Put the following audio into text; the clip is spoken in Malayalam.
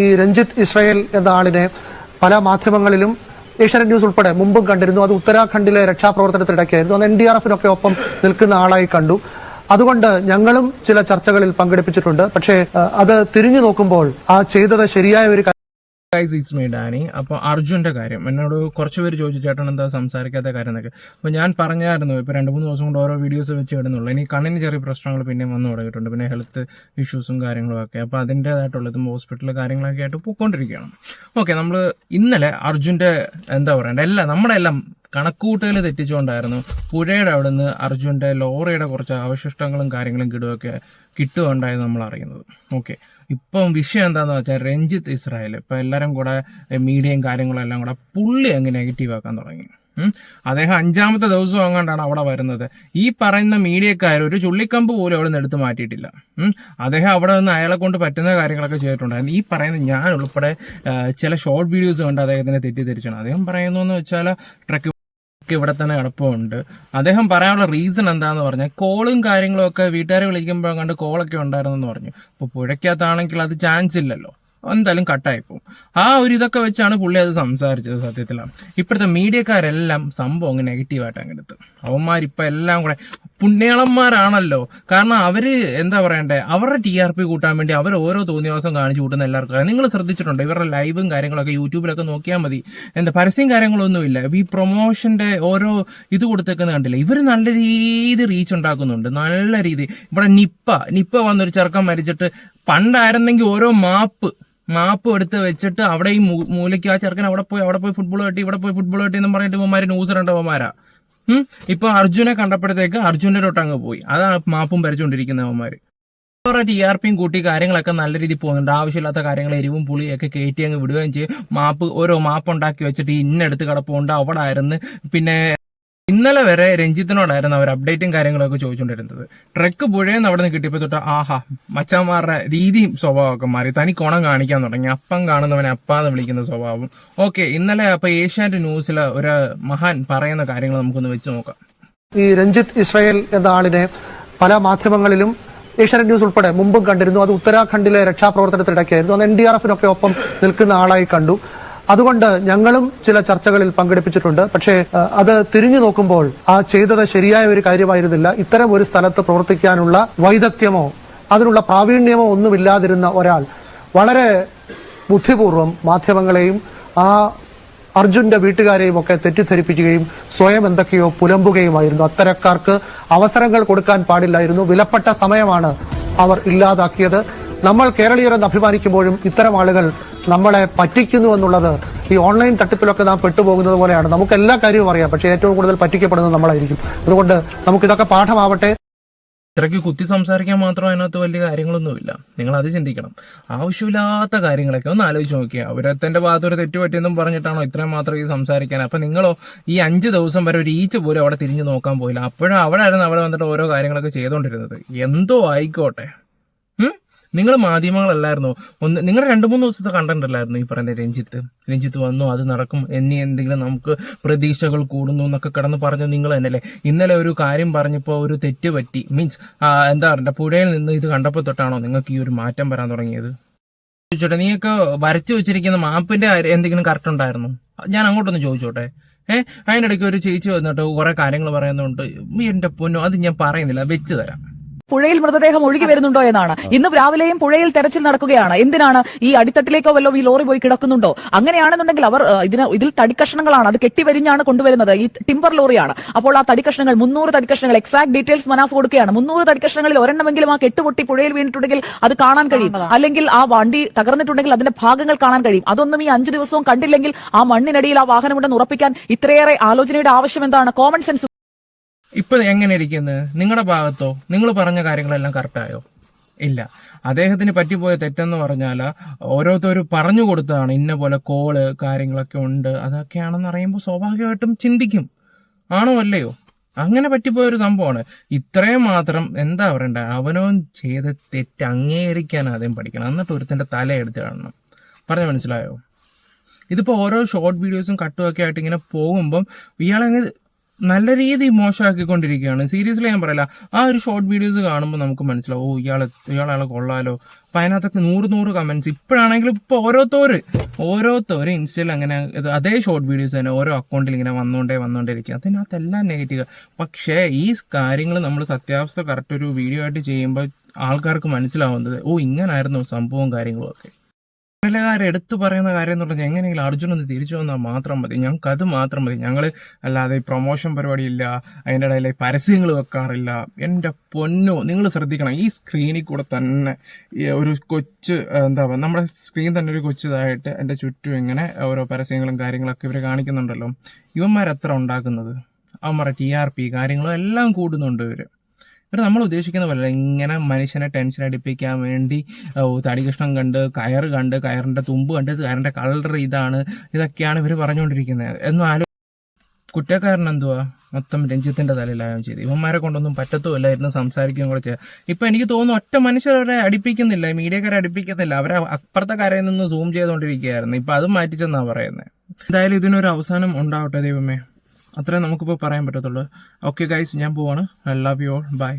ഈ രഞ്ജിത്ത് ഇസ്രായേൽ എന്ന ആളിനെ പല മാധ്യമങ്ങളിലും ഏഷ്യാനെറ്റ് ന്യൂസ് ഉൾപ്പെടെ മുമ്പും കണ്ടിരുന്നു. അത് ഉത്തരാഖണ്ഡിലെ രക്ഷാപ്രവർത്തനത്തിനിടയ്ക്കായിരുന്നു. അത് എൻ ഡി ആർ എഫിനൊക്കെ ഒപ്പം നിൽക്കുന്ന ആളായി കണ്ടു. അതുകൊണ്ട് ഞങ്ങളും ചില ചർച്ചകളിൽ പങ്കെടുപ്പിച്ചിട്ടുണ്ട്. പക്ഷേ അത് തിരിഞ്ഞു നോക്കുമ്പോൾ ആ ചെയ്തത് ശരിയായ ഒരു ഗൈസ് ഇറ്റ്സ് മീ ഡാനി അപ്പോൾ അർജുന്റെ കാര്യം. എന്നോട് കുറച്ച് പേര് ചോദിച്ചു ചേട്ടൻ എന്താ സംസാരിക്കാത്ത കാര്യം എന്നൊക്കെ. അപ്പോൾ ഞാൻ പറഞ്ഞായിരുന്നു ഇപ്പോൾ രണ്ട് മൂന്ന് ദിവസം കൊണ്ട് ഓരോ വീഡിയോസ് വെച്ച് ഇടുന്നുള്ളൂ. ഇനി കണ്ണിന് ചെറിയ പ്രശ്നങ്ങൾ പിന്നെയും വന്നു തുടങ്ങിയിട്ടുണ്ട്. പിന്നെ ഹെൽത്ത് ഇഷ്യൂസും കാര്യങ്ങളും ഒക്കെ. അപ്പോൾ അതിന്റേതായിട്ടുള്ളതും ഹോസ്പിറ്റൽ കാര്യങ്ങളൊക്കെ ആയിട്ട് പോയിക്കൊണ്ടിരിക്കുകയാണ് ഓക്കെ നമ്മൾ ഇന്നലെ അർജുന്റെ എന്താ പറയണ്ടേ? എല്ലാം നമ്മുടെ എല്ലാം കണക്കുകൂട്ടൽ തെറ്റിച്ചുകൊണ്ടായിരുന്നു പുഴയുടെ അവിടെ നിന്ന് അർജുന്റെ ലോറിയുടെ കുറച്ച് അവശിഷ്ടങ്ങളും കാര്യങ്ങളും കിടുകയൊക്കെ കിട്ടുകയുണ്ടായെന്ന് നമ്മൾ അറിയുന്നത്. ഓക്കെ ഇപ്പം വിഷയം എന്താണെന്ന് വെച്ചാൽ രഞ്ജിത്ത് ഇസ്രായേൽ ഇപ്പം എല്ലാവരും കൂടെ മീഡിയയും കാര്യങ്ങളും എല്ലാം കൂടെ പുള്ളി അങ്ങ് നെഗറ്റീവ് ആക്കാൻ തുടങ്ങി. അദ്ദേഹം അഞ്ചാമത്തെ ദിവസം അങ്ങാണ്ടാണ് അവിടെ വരുന്നത്. ഈ പറയുന്ന മീഡിയക്കാർ ഒരു ചുള്ളിക്കമ്പ് പോലും അവിടെ നിന്ന് എടുത്ത് മാറ്റിയിട്ടില്ല. അദ്ദേഹം അവിടെ നിന്ന് അയാളെ കൊണ്ട് പറ്റുന്ന കാര്യങ്ങളൊക്കെ ചെയ്തിട്ടുണ്ടായിരുന്നു. ഈ പറയുന്ന ഞാൻ ഉൾപ്പെടെ ചില ഷോർട്ട് വീഡിയോസ് കണ്ട് അദ്ദേഹത്തിനെ തെറ്റിദ്ധരിച്ചാണ്. അദ്ദേഹം പറയുന്നു എന്ന് വെച്ചാൽ ട്രക്ക് ഒക്കെ ഇവിടെ തന്നെ കിടപ്പുണ്ട് അദ്ദേഹം പറയാനുള്ള റീസൺ എന്താന്ന് പറഞ്ഞാൽ കോളും കാര്യങ്ങളും ഒക്കെ വീട്ടുകാരെ വിളിക്കുമ്പോൾ കണ്ട് കോളൊക്കെ ഉണ്ടായിരുന്നെന്ന് പറഞ്ഞു. അപ്പോൾ പുഴയ്ക്കകത്താണെങ്കിൽ അത് ചാൻസ് ഇല്ലല്ലോ. എന്തായാലും കട്ടായി പോകും ആ ഒരു ഇതൊക്കെ വെച്ചാണ് പുള്ളി അത് സംസാരിച്ചത് സത്യത്തിലാണ് ഇപ്പോഴത്തെ മീഡിയക്കാരെല്ലാം സംഭവം അങ്ങ് നെഗറ്റീവായിട്ട് അങ്ങ് എടുത്ത്. അവന്മാരിപ്പോൾ എല്ലാം കൂടെ പുണ്യാളന്മാരാണല്ലോ. കാരണം അവർ എന്താ പറയണ്ടേ? അവരുടെ ടി ആർ പി കൂട്ടാൻ വേണ്ടി അവർ ഓരോ തോന്നിയവാസം കാണിച്ചു കൂട്ടുന്ന എല്ലാവർക്കും നിങ്ങൾ ശ്രദ്ധിച്ചിട്ടുണ്ട്? ഇവരുടെ ലൈവും കാര്യങ്ങളൊക്കെ യൂട്യൂബിലൊക്കെ നോക്കിയാൽ മതി. എന്താ പരസ്യം കാര്യങ്ങളൊന്നും ഇല്ല. ഈ പ്രൊമോഷന്റെ ഓരോ ഇത് കൊടുത്തേക്കുന്ന കണ്ടില്ല? ഇവർ നല്ല രീതി റീച്ച് ഉണ്ടാക്കുന്നുണ്ട്. നല്ല രീതി. ഇവിടെ നിപ്പ. നിപ്പ വന്നൊരു ചെറുക്കം മരിച്ചിട്ട് പണ്ടായിരുന്നെങ്കിൽ ഓരോ മാപ്പ് മാപ്പ് എടുത്ത് വെച്ചിട്ട് അവിടെ ഈ മൂലയ്ക്ക് ആ ചെറുക്കൻ അവിടെ പോയി അവിടെ പോയി ഫുട്ബോൾ കെട്ടി ഇവിടെ പോയി ഫുട്ബോൾ കെട്ടി എന്ന് പറഞ്ഞിട്ട് ഇവന്മാര് ന്യൂസ് ഇടേണ്ടവന്മാരാ ഉം ഇപ്പൊ അർജുനെ കണ്ടപ്പോഴത്തേക്ക് അർജുന്റെ അങ്ങ് പോയി. അതാ മാപ്പും ഭരിച്ചുകൊണ്ടിരിക്കുന്നവന്മാര് അവരുടെ ടി ആർ പിയും കൂട്ടി കാര്യങ്ങളൊക്കെ നല്ല രീതിയിൽ പോകുന്നുണ്ട്. ആവശ്യമില്ലാത്ത കാര്യങ്ങൾ എരിവും പുളിയൊക്കെ കയറ്റി അങ്ങ് വിടുകയും ചെയ്യും. മാപ്പ് ഓരോ മാപ്പ് ഉണ്ടാക്കി വെച്ചിട്ട് ഇന്നെടുത്ത് കിടപ്പുണ്ട്. അവിടെ ആയിരുന്നു. പിന്നെ ഇന്നലെ വരെ രഞ്ജിത്തിനോടായിരുന്നു അവർ അപ്ഡേറ്റും കാര്യങ്ങളൊക്കെ ചോദിച്ചുകൊണ്ടിരുന്നത്. ട്രക്ക് പുഴയെന്ന് അവിടെ നിന്ന് കിട്ടിയപ്പോൾ തൊട്ട് ആഹാ മച്ചന്മാരുടെ രീതിയും സ്വഭാവമൊക്കെ മാറി. തനി കോണം കാണിക്കാൻ തുടങ്ങി. അപ്പം കാണുന്നവനെ അപ്പാന്ന് വിളിക്കുന്ന സ്വഭാവം. ഓക്കെ ഇന്നലെ അപ്പൊ ഏഷ്യാനെറ്റ് ന്യൂസിൽ ഒരു മഹാൻ പറയുന്ന കാര്യങ്ങൾ നമുക്കൊന്ന് വെച്ച് നോക്കാം. ഈ രഞ്ജിത്ത് ഇസ്രായേൽ എന്ന ആളിനെ പല മാധ്യമങ്ങളിലും ഏഷ്യാനെറ്റ് ന്യൂസ് ഉൾപ്പെടെ മുമ്പും കണ്ടിരുന്നു. അത് ഉത്തരാഖണ്ഡിലെ രക്ഷാപ്രവർത്തനത്തിനിടയ്ക്കായിരുന്നു. അത് എൻ ഡി ആർ എഫിനൊക്കെ ഒപ്പം നിൽക്കുന്ന ആളായി കണ്ടു. അതുകൊണ്ട് ഞങ്ങളും ചില ചർച്ചകളിൽ പങ്കെടുപ്പിച്ചിട്ടുണ്ട്. പക്ഷേ അത് തിരിഞ്ഞു നോക്കുമ്പോൾ ആ ചെയ്തത് ശരിയായ ഒരു കാര്യമായിരുന്നില്ല. ഇത്തരം ഒരു സ്ഥലത്ത് പ്രവർത്തിക്കാനുള്ള വൈദഗ്ധ്യമോ അതിനുള്ള പ്രാവീണ്യമോ ഒന്നുമില്ലാതിരുന്ന ഒരാൾ വളരെ ബുദ്ധിപൂർവം മാധ്യമങ്ങളെയും ആ അർജുന്റെ വീട്ടുകാരെയും ഒക്കെ തെറ്റിദ്ധരിപ്പിക്കുകയും സ്വയം എന്തൊക്കെയോ പുലമ്പുകയുമായിരുന്നു. അത്തരക്കാർക്ക് അവസരങ്ങൾ കൊടുക്കാൻ പാടില്ലായിരുന്നു. വിലപ്പെട്ട സമയമാണ് അവർ ഇല്ലാതാക്കിയത്. നമ്മൾ കേരളീയരെന്ന് അഭിമാനിക്കുമ്പോഴും ഇത്തരം ആളുകൾ നമ്മളെ പറ്റിക്കുന്നു എന്നുള്ളത് ഈ ഓൺലൈൻ തട്ടിപ്പിലൊക്കെ നാം പെട്ടുപോകുന്നത് പോലെയാണ്. നമുക്ക് എല്ലാ കാര്യവും അറിയാം. പക്ഷേ ഏറ്റവും കൂടുതൽ പറ്റിക്കപ്പെടുന്നത് നമ്മളായിരിക്കും. അതുകൊണ്ട് നമുക്കിതൊക്കെ പാഠമാവട്ടെ. ഇത്രയ്ക്ക് കുത്തി സംസാരിക്കാൻ മാത്രം അതിനകത്ത് വലിയ കാര്യങ്ങളൊന്നുമില്ല. നിങ്ങൾ അത് ചിന്തിക്കണം. ആവശ്യമില്ലാത്ത കാര്യങ്ങളൊക്കെ ഒന്ന് ആലോചിച്ച് നോക്കിയാൽ അവരത്തിന്റെ ഭാഗത്ത് ഒരു തെറ്റ് പറ്റിയെന്നും പറഞ്ഞിട്ടാണോ ഇത്രയും മാത്രം ഈ സംസാരിക്കാൻ? അപ്പൊ നിങ്ങളോ ഈ അഞ്ച് ദിവസം വരെ ഒരു ഈച്ച പോലും അവിടെ തിരിഞ്ഞു നോക്കാൻ പോയില്ല. അപ്പോഴും അവിടെ ആയിരുന്നു അവിടെ വന്നിട്ട് ഓരോ കാര്യങ്ങളൊക്കെ ചെയ്തുകൊണ്ടിരുന്നത് എന്തോ ആയിക്കോട്ടെ? നിങ്ങൾ മാധ്യമങ്ങളല്ലായിരുന്നോ? ഒന്ന് നിങ്ങൾ രണ്ട് മൂന്ന് ദിവസത്തെ കണ്ടന്റ് അല്ലായിരുന്നു ഈ പറയുന്ന രഞ്ജിത്ത്? രഞ്ജിത്ത് വന്നു അത് നടക്കും എന്നീ എന്തെങ്കിലും നമുക്ക് പ്രതീക്ഷകൾ കൂടുന്നു എന്നൊക്കെ കിടന്ന് പറഞ്ഞു നിങ്ങൾ തന്നെയല്ലേ? ഇന്നലെ ഒരു കാര്യം പറഞ്ഞപ്പോൾ ഒരു തെറ്റ് പറ്റി. മീൻസ് എന്താ പറയുക പുഴയിൽ നിന്ന് ഇത് കണ്ടപ്പോൾ തൊട്ടാണോ നിങ്ങൾക്ക് ഈ ഒരു മാറ്റം വരാൻ തുടങ്ങിയത്? ചോദിച്ചോട്ടെ നീയൊക്കെ വരച്ചു വെച്ചിരിക്കുന്ന മാപ്പിന്റെ എന്തെങ്കിലും കറക്റ്റ് ഉണ്ടായിരുന്നു? ഞാൻ അങ്ങോട്ടൊന്ന് ചോദിച്ചോട്ടെ. ഏഹ് അതിനിടയ്ക്ക് ഒരു ചേച്ചി വന്നിട്ട് കുറെ കാര്യങ്ങൾ പറയുന്നുണ്ട്. എന്റെ പൊന്നോ അത് ഞാൻ പറയുന്നില്ല വെച്ച് തരാം. പുഴയിൽ മൃതദേഹം ഒഴുകി വരുന്നുണ്ടോ എന്നാണ്. ഇന്ന് രാവിലെയും പുഴയിൽ തെരച്ചിൽ നടക്കുകയാണ്. എന്തിനാണ് ഈ അടിത്തട്ടിലേക്കോ വല്ലോ ഈ ലോറി പോയി കിടക്കുന്നുണ്ടോ? അങ്ങനെയാണെന്നുണ്ടെങ്കിൽ അവർ ഇതിന് ഇതിൽ തടിക്കഷ്ണങ്ങളാണ്. അത് കെട്ടിവരിഞ്ഞാണ് കൊണ്ടുവരുന്നത്. ഈ ടിമ്പർ ലോറിയാണ്. അപ്പോൾ ആ തടിക്കഷ്ണങ്ങൾ മുന്നൂറ് തടിക്കഷ്ണങ്ങൾ എക്സാക്ട് ഡീറ്റെയിൽസ് മനാഫ് കൊടുക്കുകയാണ്. മുന്നൂറ് തടിക്കഷ്ണങ്ങളിൽ ഒരെണ്ണമെങ്കിലും ആ കെട്ടുപൊട്ടി പുഴയിൽ വീണിട്ടുണ്ടെങ്കിൽ അത് കാണാൻ കഴിയും. അല്ലെങ്കിൽ ആ വണ്ടി തകർന്നിട്ടുണ്ടെങ്കിൽ അതിന്റെ ഭാഗങ്ങൾ കാണാൻ കഴിയും. അതൊന്നും ഈ അഞ്ചു ദിവസവും കണ്ടില്ലെങ്കിൽ ആ മണ്ണിനടിയിൽ ആ വാഹനമുണ്ടെന്ന് ഉറപ്പിക്കാൻ ഇത്രയേറെ ആലോചനയുടെ ആവശ്യം എന്താണ്? കോമൺ സെൻസ് ഇപ്പൊ എങ്ങനെ ഇരിക്കുന്നത് നിങ്ങളുടെ ഭാഗത്തോ? നിങ്ങൾ പറഞ്ഞ കാര്യങ്ങളെല്ലാം കറക്റ്റായോ ഇല്ല. അദ്ദേഹത്തിന് പറ്റിപ്പോയ തെറ്റെന്ന് പറഞ്ഞാൽ ഓരോരുത്തരും പറഞ്ഞു കൊടുത്തതാണ്. ഇന്ന പോലെ കോൾ കാര്യങ്ങളൊക്കെ ഉണ്ട്. അതൊക്കെയാണെന്ന് അറിയുമ്പോൾ സ്വാഭാവികമായിട്ടും ചിന്തിക്കും. ആണോ അല്ലയോ? അങ്ങനെ പറ്റിപ്പോയ ഒരു സംഭവമാണ്. ഇത്രയും മാത്രം എന്താ പറയണ്ടേ? അവനോ ചെയ്ത തെറ്റ് അംഗീകരിക്കാൻ ആദ്യം പഠിക്കണം. എന്നിട്ട് ഒരുത്തന്റെ തല എടുത്ത് കാണണം. പറഞ്ഞ മനസ്സിലായോ? ഇതിപ്പോൾ ഓരോ ഷോർട്ട് വീഡിയോസും കട്ടും ഒക്കെ ആയിട്ട് ഇങ്ങനെ പോകുമ്പം ഇയാളങ്ങ് നല്ല രീതിയിൽ മോശമാക്കിക്കൊണ്ടിരിക്കുകയാണ്. സീരിയസ്ലി ഞാൻ പറയില്ല. ആ ഒരു ഷോർട്ട് വീഡിയോസ് കാണുമ്പോൾ നമുക്ക് മനസ്സിലാവും ഓ ഇയാൾ ഇയാളെ കൊള്ളാലോ. അപ്പം അതിനകത്തൊക്കെ നൂറ് നൂറ് കമൻസ് ഇപ്പോഴാണെങ്കിലും ഇപ്പോൾ ഓരോരുത്തോർ ഓരോരുത്തോർ ഇൻസ്റ്റയിൽ അങ്ങനെ അതേ ഷോർട്ട് വീഡിയോസ് തന്നെ ഓരോ അക്കൗണ്ടിൽ ഇങ്ങനെ വന്നുകൊണ്ടേ വന്നുകൊണ്ടേ ഇരിക്കുക അതിനകത്തെല്ലാം നെഗറ്റീവ് പക്ഷേ ഈ കാര്യങ്ങൾ നമ്മൾ സത്യാവസ്ഥ കറക്റ്റ് ഒരു വീഡിയോ ആയിട്ട് ചെയ്യുമ്പോൾ ആൾക്കാർക്ക് മനസ്സിലാവുന്നത് ഓ ഇങ്ങനായിരുന്നു സംഭവവും കാര്യങ്ങളും ഒക്കെ. ഇന്നലെക്കാരെ എടുത്തു പറയുന്ന കാര്യം എന്ന് പറഞ്ഞാൽ എങ്ങനെയെങ്കിലും അർജുൻ ഒന്ന് തിരിച്ചു വന്നാൽ മാത്രം മതി. ഞങ്ങൾക്ക് അത് മാത്രം മതി. ഞങ്ങൾ അല്ലാതെ ഈ പ്രൊമോഷൻ പരിപാടിയില്ല അതിന്റെ ഇടയിൽ പരസ്യങ്ങൾ വെക്കാറില്ല. എന്റെ പൊന്നോ നിങ്ങൾ ശ്രദ്ധിക്കണം. ഈ സ്ക്രീനിൽ കൂടെ തന്നെ ഒരു കൊച്ച് എന്താ പറയുക നമ്മുടെ സ്ക്രീൻ തന്നെ ഒരു കൊച്ചതായിട്ട് എന്റെ ചുറ്റും ഇങ്ങനെ ഓരോ പരസ്യങ്ങളും കാര്യങ്ങളൊക്കെ ഇവർ കാണിക്കുന്നുണ്ടല്ലോ. ഇവന്മാരെത്ര ഉണ്ടാക്കുന്നത്? അവന്മാരുടെ ടി ആർ പി കാര്യങ്ങളും എല്ലാം കൂടുന്നുണ്ട് ഇവർ എന്നിട്ട് നമ്മൾ ഉദ്ദേശിക്കുന്ന പോലെ ഇങ്ങനെ മനുഷ്യനെ ടെൻഷൻ അടിപ്പിക്കാൻ വേണ്ടി തടി കഷ്ണം കണ്ട് കയർ കണ്ട് കയറിന്റെ തുമ്പ് കണ്ട് കയറിന്റെ കളർ ഇതാണ് ഇതൊക്കെയാണ് ഇവർ പറഞ്ഞുകൊണ്ടിരിക്കുന്നത്. എന്നും ആലോ കുറ്റക്കാരൻ എന്തുവാ? മൊത്തം രഞ്ജിത്തിന്റെ തലയിലായും ചെയ്തു. ഇവന്മാരെ കൊണ്ടൊന്നും പറ്റത്തുമില്ലായിരുന്നു സംസാരിക്കുകയും ചെയ്യാം ഇപ്പൊ എനിക്ക് തോന്നുന്നു ഒറ്റ അടിപ്പിക്കുന്നില്ല അടുപ്പിക്കുന്നില്ല മീഡിയക്കാരെ അടിപ്പിക്കുന്നില്ല. അവരെ അപ്പുറത്തെ കരയിൽ നിന്ന് സൂം ചെയ്തുകൊണ്ടിരിക്കുകയായിരുന്നു. ഇപ്പം അതും മാറ്റിച്ചെന്നാണ് പറയുന്നത് എന്തായാലും ഇതിനൊരു അവസാനം ഉണ്ടാവട്ടെ ദൈവമേ. അത്രേ നമുക്കിപ്പോൾ പറയാൻ പറ്റത്തുള്ളൂ. ഓക്കെ ഗൈസ് ഞാൻ പോവാണ്. I love you all bye